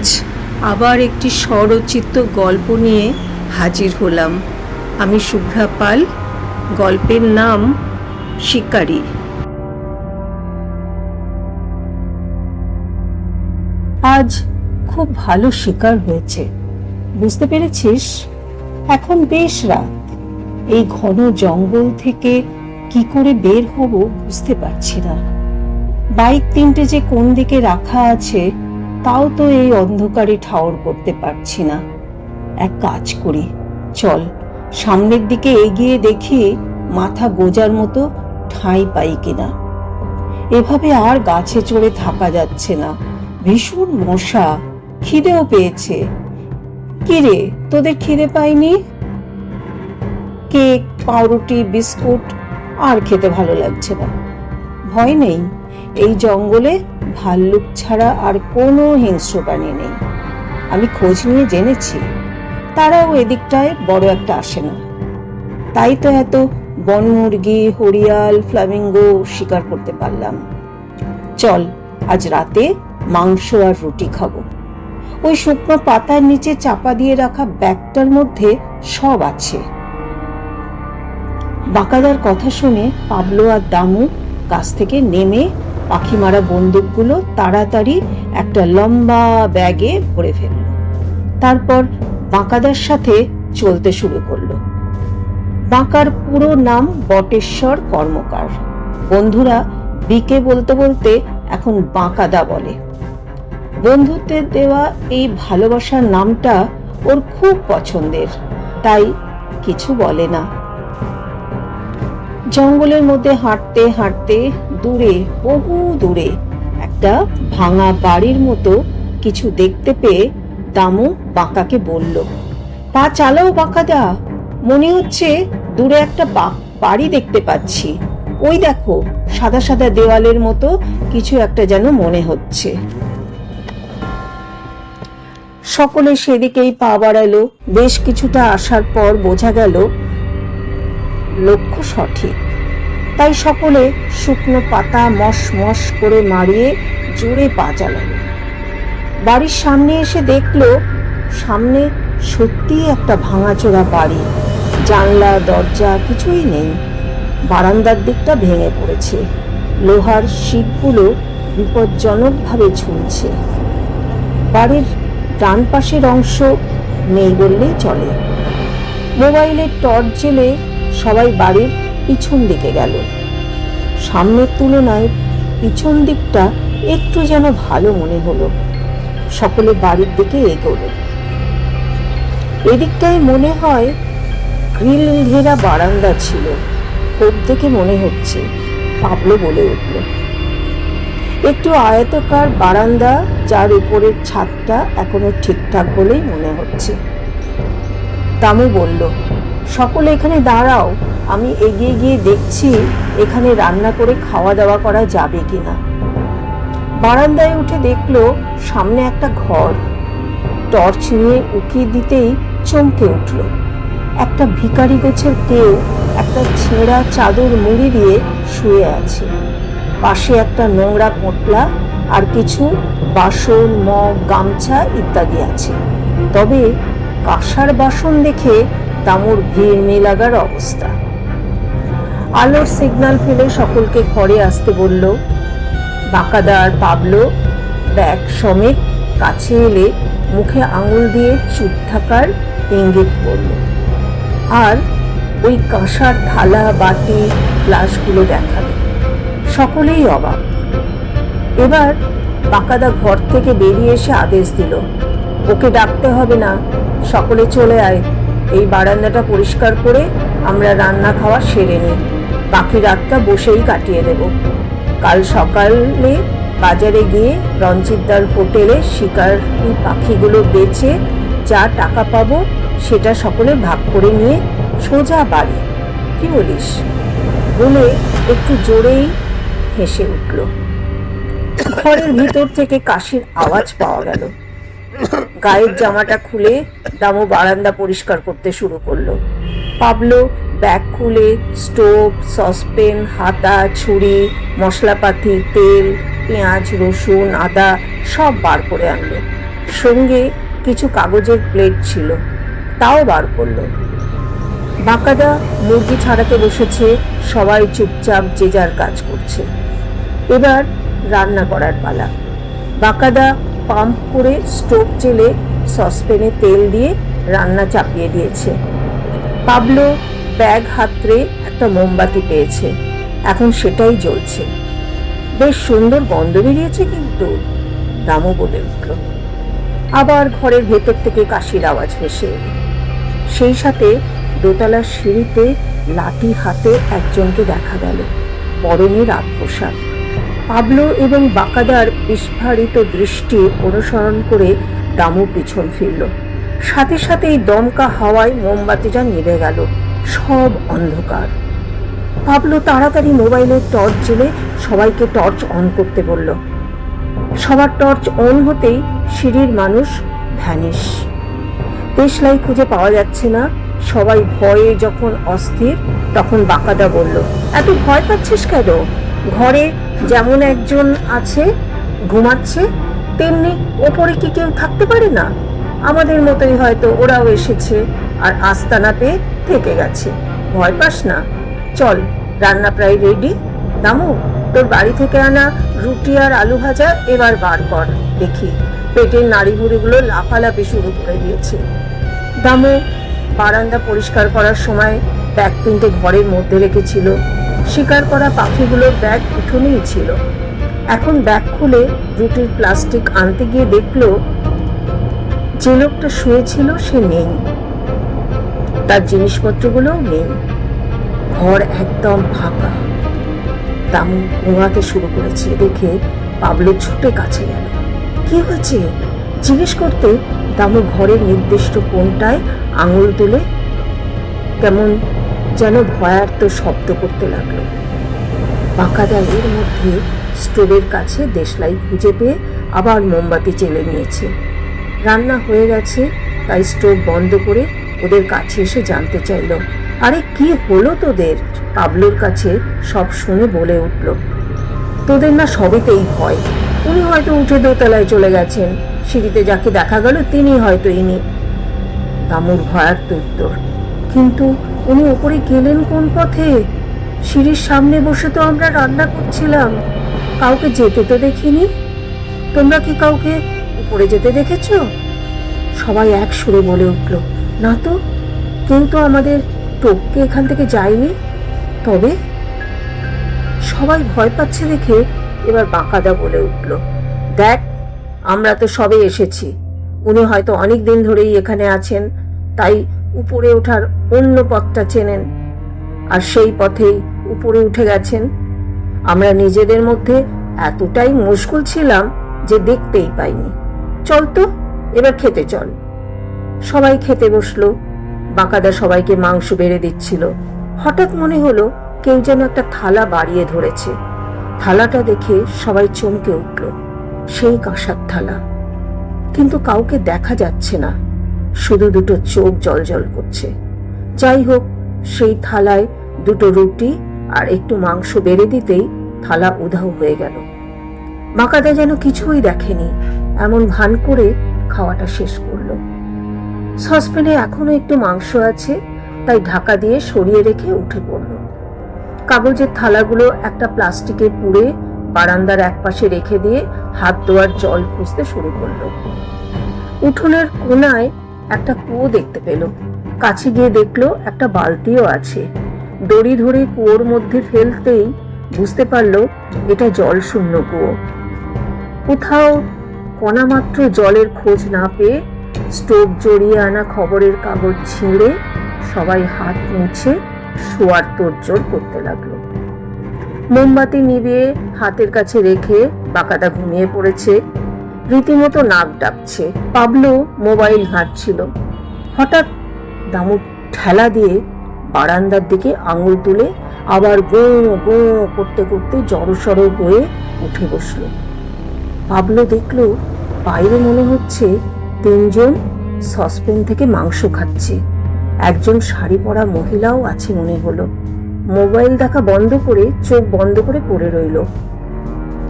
আজ আবার একটি স্বরচিত গল্প নিয়ে হাজির হলাম। আমি শুভ্রা পাল, গল্পের নাম শিকারী। আজ খুব ভালো শিকার হয়েছে। বুঝতে পেরেছিস? এখন বেশ রাত। এই ঘন জঙ্গল থেকে কি করে বের হব বুঝতে পারছি না। বাইক তিনটে যে কোন দিকে রাখা আছে তাও তো এই অন্ধকারে ঠাওর করতে পারছি না। এক কাজ করি, চল। সামনের দিকে এগিয়ে দেখি মাথা গোজার মতো ঠাঁই পাই কিনা। এভাবে আর গাছে চড়ে থাকা যাচ্ছে না। ভীষণ মশা, খিদেও পেয়েছে। কিরে তোদের খিদে পাইনি? কেক, পাউরুটি, বিস্কুট, আর খেতে ভালো লাগছে না। ভয় নেই, এই জঙ্গলে ভাল্লুক ছাড়া আর কোনো হিংস্র প্রাণী নেই। আমি খোঁজ নিয়ে জেনেছি, তারাও এদিকটায় বড় একটা আসে না। তাই তো এত বনমুরগি হরিয়াল, ফ্লামিঙ্গো শিকার করতে পারলাম। চল, আজ রাতে মাংস আর রুটি খাব। ওই শুকনো পাতার নিচে চাপা দিয়ে রাখা ব্যাগটার মধ্যে সব আছে। বাকাদার কথা শুনে পাবলো আর দামু গাছ থেকে নেমে পাখি মারা বন্দুকগুলো তাড়াতাড়ি একটা লম্বা ব্যাগে ভরে ফেলল। তারপর বাঁকাদার সাথে চলতে শুরু করল। বাঁকার পুরো নাম বটেশ্বর কর্মকার। বন্ধুরা, বিকে বলতে বলতে এখন বাঁকাদা বলে। বন্ধুত্বের দেওয়া এই ভালোবাসার নামটা ওর খুব পছন্দের, তাই কিছু বলে না। জঙ্গলের মধ্যে হাঁটতে হাঁটতে দূরে বহু দূরে একটা ভাঙা বাড়ির মতো কিছু দেখতে পেয়ে দামু বাঁকাকে বলল, পা চালাও বাঁকাদা। মনে হচ্ছে দূরে একটা বাড়ি দেখতে পাচ্ছি। ওই দেখো, সাদা সাদা দেওয়ালের মতো কিছু একটা যেন মনে হচ্ছে। সকলে সেদিকেই পা বাড়ালো। বেশ কিছুটা আসার পর বোঝা গেল, লক্ষ্য সঠিক। তাই সকলে শুকনো পাতা মশ মশ করে মারিয়ে জোরে পা চালালো বাড়ির সামনে এসে দেখল, সামনে সত্যিই একটা ভাঙাচোরা বাড়ি। জানলা, দরজা কিছুই নেই। বারান্দার দিকটা ভেঙে পড়েছে। লোহার শিকগুলো বিপজ্জনকভাবে ঝুলছে। বাড়ির ডান পাশের অংশ নেই বললেই চলে। মোবাইলের টর্চ জেলে সবাই বাড়ির পিছন দিকে গেল। সামনের তুলনায় পিছন দিকটা একটু যেন ভালো মনে হলো। সকলে বাড়ির দিকে এগোলো। এদিকটায় মনে হয় গ্রিল ঘেরা বারান্দা ছিল। কোপ দেখে মনে হচ্ছে পাবলো বলে উঠল। একটু আয়তকার বারান্দা যার উপরের ছাদটা এখনও ঠিকঠাক বলেই মনে হচ্ছে। তামু বলল সকলে এখানে দাঁড়াও। আমি এগিয়ে গিয়ে দেখছি এখানে রান্না করে খাওয়া দাওয়া করা যাবে কিনা। বারান্দায় উঠে দেখল সামনে একটা ঘর। টর্চ নিয়ে উকিয়ে দিতেই চমকে উঠল। একটা ভিখারি গোছের কেউ একটা ছেঁড়া চাদর মুড়ি দিয়ে শুয়ে আছে। পাশে একটা নোংরা পোটলা আর কিছু বাসন, মগ, গামছা ইত্যাদি আছে। তবে কাঁসার বাসন দেখে দামুর ভিড় মেলাগার অবস্থা। আলোর সিগন্যাল ফেলে সকলকে ঘরে আসতে বলল বাঁকাদার পাবলো, ব্যাগ সমেত কাছে এলে মুখে আঙুল দিয়ে চুপ থাকার ইঙ্গিত করল। আর ওই কাঁসার থালা, বাটি, গ্লাসগুলো দেখাল। সকলেই অবাক। এবার বাঁকাদা ঘর থেকে বেরিয়ে এসে আদেশ দিল, ওকে ডাকতে হবে না, সকলে চলে আয়। এই বারান্দাটা পরিষ্কার করে আমরা রান্না খাওয়া সেরে নিই। বাকি রাতটা বসেই কাটিয়ে দেব। কাল সকালে বাজারে গিয়ে রঞ্জিতদার হোটেলে শিকারি পাখিগুলো বেচে যা টাকা পাবো সেটা সকলে ভাগ করে নিয়ে সোজা বাড়ি। কি বলিস? বলে একটু জোরেই হেসে উঠল। ঘরের ভিতর থেকে কাশির আওয়াজ পাওয়া গেল। গায়ের জামাটা খুলে দামু বারান্দা পরিষ্কার করতে শুরু করল। পাবলো ব্যাগ খুলে, স্টোভ, সসপেন, হাতা, ছুরি, মশলাপাতি, তেল, পেঁয়াজ, রসুন, আদা সব বার করে আনলো। সঙ্গে কিছু কাগজের প্লেট ছিল, তাও বার করল। বাঁকাদা মুরগি ছাড়াতে বসেছে, সবাই চুপচাপ যে যার কাজ করছে। এবার রান্না করার পালা। বাঁকাদা পাম্প করে স্টোভ জেলে সসপ্যানে তেল দিয়ে রান্না চাপিয়ে দিয়েছে। পাবলো ব্যাগ হাতড়ে একটা মোমবাতি পেয়েছে। এখন সেটাই জ্বলছে। বেশ সুন্দর গন্ধ বেরিয়েছে কিন্তু, দামও বলে উঠল। আবার ঘরের ভেতর থেকে কাশির আওয়াজ ভেসে এলো। সেই সাথে দোতলার সিঁড়িতে লাঠি হাতে একজনকে দেখা গেল। পরনে পোশাক। পাবলো এবং বাকাদার বিস্ফারিত দৃষ্টি অনুসরণ করে দামু পিছন ফিরল। সাথে সাথেই দমকা হাওয়ায় মোমবাতিটা নিভে গেল। সব অন্ধকার। পাবলো তাড়াতাড়ি মোবাইলের টর্চ জেলে সবাইকে টর্চ অন করতে বলল। সবার টর্চ অন হতেই সিঁড়ির মানুষ ভ্যানিস দেশলাই খুঁজে পাওয়া যাচ্ছে না। সবাই ভয়ে যখন অস্থির, তখন বাকাদা বলল, এত ভয় পাচ্ছিস কেন? ঘরে যেমন একজন আছে, ঘুমাচ্ছে, তেমনি ওপরে কি কেউ থাকতে পারে না? আমাদের মতোই হয়তো ওরাও এসেছে আর আস্তানাতে থেকে গেছে। ভয় পাস না। চল, রান্না প্রায় রেডি দামু, তোর বাড়ি থেকে আনা রুটি আর আলু ভাজা এবার বার কর। দেখি, পেটের নাড়ি ভুড়িগুলো লাফালাফি শুরু করে দিয়েছে। দামু, বারান্দা পরিষ্কার করার সময় ব্যাগ তিনটে ঘরের মধ্যে রেখেছিল। শিকার করা পাখিগুলোর ব্যাগ উঠোনেই ছিল। এখন ব্যাগ খুলে রুটির প্লাস্টিক আনতে গিয়ে দেখল, যে লোকটা শুয়েছিল সে নেই। তার জিনিসপত্রগুলোও নেই। ঘর একদম ফাঁকা। দামু ঘুমাতে শুরু করেছে দেখে পাবলো ছুটে কাছে গেল। কি হয়েছে? জিজ্ঞেস করতে দামু ঘরের নির্দিষ্ট কোনটায় আঙুল তুলে কেমন যেন ভয়ার্ত শব্দ করতে লাগল। বাঁকাদা এর মধ্যে স্টোভের কাছে দেশলাই খুঁজে পেয়ে আবার মোমবাতি চেলে নিয়েছে। রান্না হয়ে গেছে, তাই স্টোভ বন্ধ করে ওদের কাছে এসে জানতে চাইলো, আরে কি হলো তোদের? পাবলোর কাছে সব শুনে বলে উঠল, তোদের না সবেতেই ভয়। উনি হয়তো উঠে দোতলায় চলে গেছেন। সিঁড়িতে যাকে দেখা গেল তিনি হয়তো ইনি। দামুর ভয়ার্ত উত্তর, কিন্তু উনি ওপরে গেলেন কোন পথে? সিঁড়ির সামনে বসে তো আমরা রান্না করছিলাম। কাউকে যেতে তো দেখিনি। তোমরা কি কাউকে উপরে যেতে দেখেছ? সবাই এক সুরে বলে উঠল, না তো, কেউ তো আমাদের টোপকে এখান থেকে যায়নি। তবে? সবাই ভয় পাচ্ছে দেখে এবার বাঁকাদা বলে উঠল, দেখ, আমরা তো সবে এসেছি। উনি হয়তো অনেক দিন ধরেই এখানে আছেন, তাই উপরে ওঠার অন্য পথটা চেনেন। আর সেই পথেই উপরে উঠে গেছেন। আমরা নিজেদের মধ্যে এতটাই মুশকুল ছিলাম যে দেখতেই পাইনি। চল তো, এবার খেতে চল। সবাই খেতে বসল। বাঁকাদা সবাইকে মাংস বেড়ে দিচ্ছিল। হঠাৎ মনে হলো কেউ যেন একটা থালা বাড়িয়ে ধরেছে। থালাটা দেখে সবাই চমকে উঠল। সেই কাঁসার থালা। কিন্তু কাউকে দেখা যাচ্ছে না। শুধু দুটো চোখ জলজল করছে। যাই হোক, সেই থালায় দুটো রুটি আর একটু মাংস বেড়ে দিতেই থালা উধাও হয়ে গেল। বাঁকাদা যেন কিছুই দেখেনি, এমন ভান করে খাওয়াটা শেষ করল। সসপ্যানে এখনও একটু মাংস আছে, তাই ঢাকা দিয়ে সরিয়ে রেখে উঠে পড়ল। কাগজের থালাগুলো একটা প্লাস্টিকে পুড়ে বারান্দার একপাশে রেখে দিয়ে হাত ধোয়ার জল খুঁজতে শুরু করল। উঠোনের কোনায় একটা কুয়ো দেখতে পেল। কাছে গিয়ে দেখল একটা বালতিও আছে। দড়ি ধরে কুয়োর মধ্যে ফেলতেই বুঝতে পারল এটা জল শূন্য কুয়ো। কোথাও কণামাত্র জলের খোঁজ না পেয়ে স্টোভ জড়িয়ে আনা খবরের কাগজ ছিঁড়ে সবাই হাত মুছে শোয়ার তোড়জোড় করতে লাগল। মোমবাতি নিভিয়ে হাতের কাছে রেখে বাঁকাটা ঘুমিয়ে পড়েছে। রীতিমতো নাক ডাকছে। পাবলো মোবাইল ঘাঁটছিল। হঠাৎ দামু ঠেলা দিয়ে বারান্দার দিকে আঙুল তুলে আবার গো গো করতে করতে জড়সড় হয়ে উঠে বসল। পাবলো দেখল বাইরে মনে হচ্ছে তিনজন সসপেন থেকে মাংস খাচ্ছে। একজন শাড়ি পরা মহিলাও আছে মনে হলো। মোবাইল দেখা বন্ধ করে, চোখ বন্ধ করে পড়ে রইল।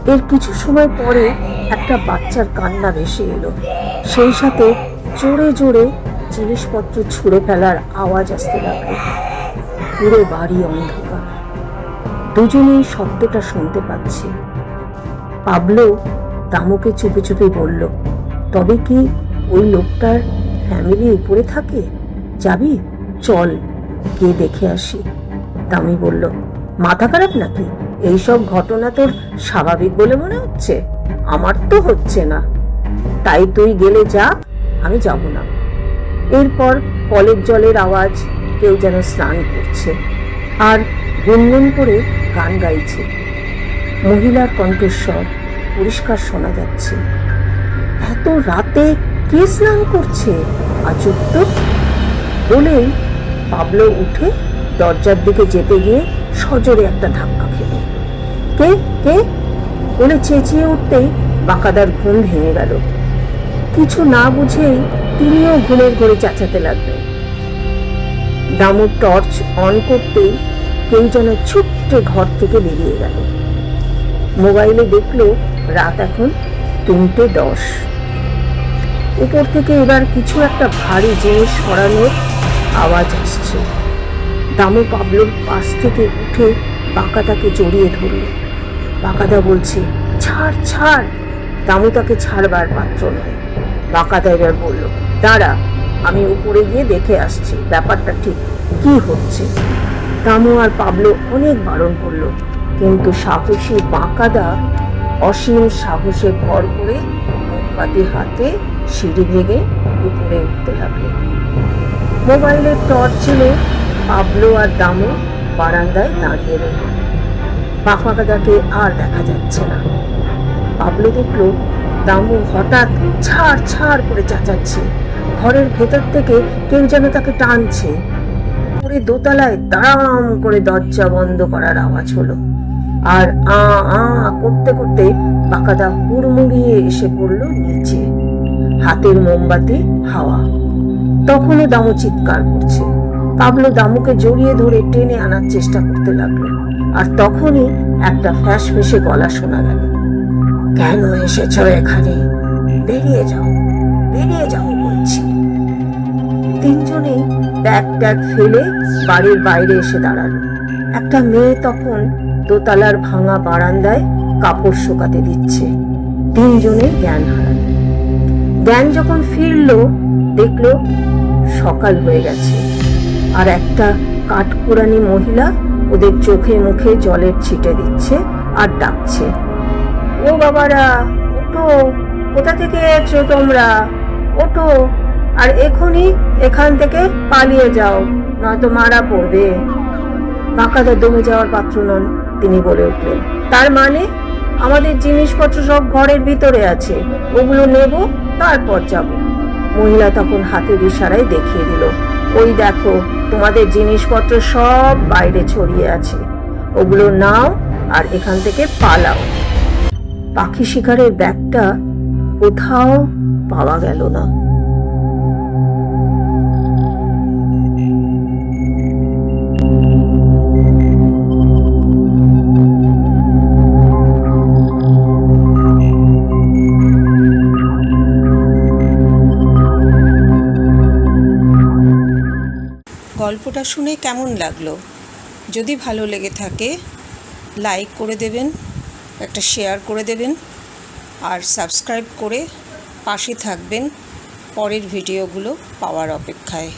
এর কিছু সময় পরে একটা বাচ্চার কান্না ভেসে এলো। সেই সাথে জোরে জোরে জিনিসপত্র ছুঁড়ে ফেলার আওয়াজ আসতে লাগল। পুরো বাড়ি অন্ধকার। দুজনেই শব্দটা শুনতে পাচ্ছি। পাবলো দামুকে চুপে চুপে বলল, তবে কি ওই লোকটার ফ্যামিলি উপরে থাকে? যাবি? চল, গিয়ে দেখে আসি। দামি বলল, মাথা খারাপ নাকি? এইসব ঘটনা তোর স্বাভাবিক বলে মনে হচ্ছে? আমার তো হচ্ছে না। তাই তুই গেলে যা, আমি যাব না। এরপর কলের জলের আওয়াজ কেউ যেন স্নান করছে আর গুনগুন করে গান গাইছে। মহিলার কণ্ঠস্বর পরিষ্কার শোনা যাচ্ছে। এত রাতে কে স্নান করছে? আচুক তো। বলেই পাবলো উঠে দরজার দিকে যেতে গিয়ে সজোরে একটা ধাক্কা খেল। কে? কে? বলে চেঁচিয়ে উঠতেই বাঁকাদার ঘুম ভেঙে গেল। কিছু না বুঝেই তিনিও ঘুমের ঘরে চেঁচাতে লাগলেন। দামুর টর্চ অন করতেই কেউ যেন ছুট্টে ঘর থেকে বেরিয়ে গেল। মোবাইলে দেখল রাত এখন তিনটে দশ। উপর থেকে এবার কিছু একটা ভারী জিনিস সরানোর আওয়াজ আসছে। দামু পাবলোর পাশ থেকে উঠে বাঁকাদাকে জড়িয়ে ধরল। বাঁকাদা বলছে, ছাড় ছাড়। দামু তাকে ছাড়বার পাত্র নয়। বাঁকাদা এবার বলল, দাঁড়া, আমি উপরে গিয়ে দেখে আসছি, ব্যাপারটা ঠিক কি হচ্ছে? দামু আর পাবলো অনেক বারণ করল, কিন্তু সাহসী বাঁকাদা অসীম সাহসে ভর করে মোমবাতি হাতে সিঁড়ি ভেঙে উপরে উঠতে লাগল। মোবাইলের টর্চ ছিল পাবলো আর দামু বারান্দায় দাঁড়িয়ে রইল। বাঁকাদাকে আর দেখা যাচ্ছে না। পাবলো দেখল দামু হঠাৎ ছাড় ছাড় করে চাচাচ্ছে। ঘরের ভেতর থেকে কেউ যেন তাকে টানছে। উপরে দোতলায় দাঁড়াম করে দরজা বন্ধ করার আওয়াজ হলো। আর আ আ করতে করতে বাঁকাদা হুড়মুড়িয়ে এসে পড়ল নিচে। হাতের মোমবাতি হাওয়া। তখনও দামু চিৎকার করছে। পাবলো দামুকে জড়িয়ে ধরে টেনে আনার চেষ্টা করতে লাগল আর তখনই একটা ফ্যাস ফেসে গলা শোনা গেল। কেন এসেছ এখানে? বেরিয়ে যাও বেরিয়ে যাও বলছি। তিনজনেই ব্যাগ ট্যাগ ফেলে বাড়ির বাইরে এসে দাঁড়াল। একটা মেয়ে তখন দোতলার ভাঙা বারান্দায় কাপড় শুকাতে দিচ্ছে। তিনজনে জ্ঞান হারালো। জ্ঞান যখন ফিরলো, দেখল সকাল হয়ে গেছে। আর একটা কাঠপুরানি মহিলা ওদের চোখে মুখে জলের ছিটে দিচ্ছে আর ডাকছে। ও বাবারা, ওঠো, কোথা থেকে এসছো তোমরা? ওঠো, আর এখনই এখান থেকে পালিয়ে যাও, নয়তো মারা পড়বে। বাঁকাদা দমে যাওয়ার পাত্র নন, তিনি বলে উঠলেন। তার মানে আমাদের জিনিসপত্র সব ঘরের ভিতরে আছে, ওগুলো নেব, তারপর যাব। মহিলা তখন হাতের ইশারায় দেখিয়ে দিল ওই দেখো, তোমাদের জিনিসপত্র সব বাইরে ছড়িয়ে আছে। ওগুলো নাও আর এখান থেকে পালাও। পাখি শিকারের ব্যাগটা কোথাও পাওয়া গেল না। গল্পটা শুনে কেমন লাগল? যদি ভালো লেগে থাকে লাইক করে দেবেন, একটা শেয়ার করে দেবেন, আর সাবস্ক্রাইব করে পাশে থাকবেন পরের ভিডিওগুলো পাওয়ার অপেক্ষায়।